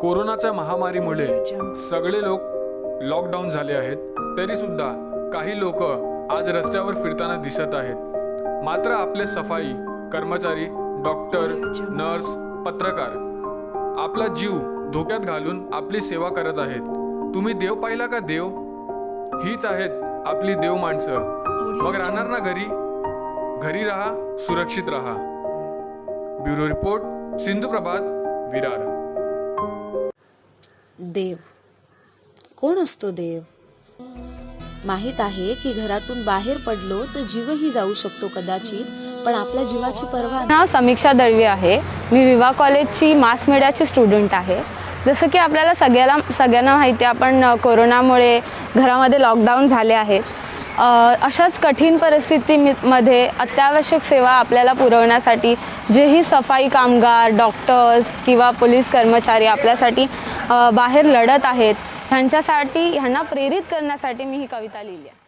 कोरोनाच्या महामारीमुळे सगळे लोक लॉकडाऊन झाले आहेत. तरी सुद्धा काही लोक आज रस्त्यावर फिरताना दिसत आहेत. मात्र आपले सफाई कर्मचारी डॉक्टर नर्स पत्रकार आपला जीव धोक्यात घालून आपली सेवा करत आहेत. तुम्ही देव पाहिला का देव? हीच आहेत आपली देव माणसं. मग राहणार ना घरी? घरी राहा सुरक्षित राहा. Bureau report Sindhu Prabhat Virar. देव. कोण असतो देव? माहीत आहे की घरातून बाहेर पडलो तर जीवही जाऊ शकतो कदाचित पण आपल्या जीवाची पर्वा नाव समीक्षा दळवी आहे. मी विवा कॉलेजची मास मीडियाची स्टुडंट आहे. जसं की आपल्याला सगळ्याला सगळ्यांना माहिती आहे आपण कोरोनामुळे घरामध्ये लॉकडाऊन झाले आहेत. अशाच कठीण परिस्थितीमध्ये अत्यावश्यक सेवा आपल्याला पुरवण्यासाठी जेही सफाई कामगार डॉक्टर्स किंवा पोलीस कर्मचारी आपल्यासाठी बाहेर लढत आहेत ह्यांच्यासाठी ह्यांना प्रेरित करण्यासाठी मी ही कविता लिहिली आहे.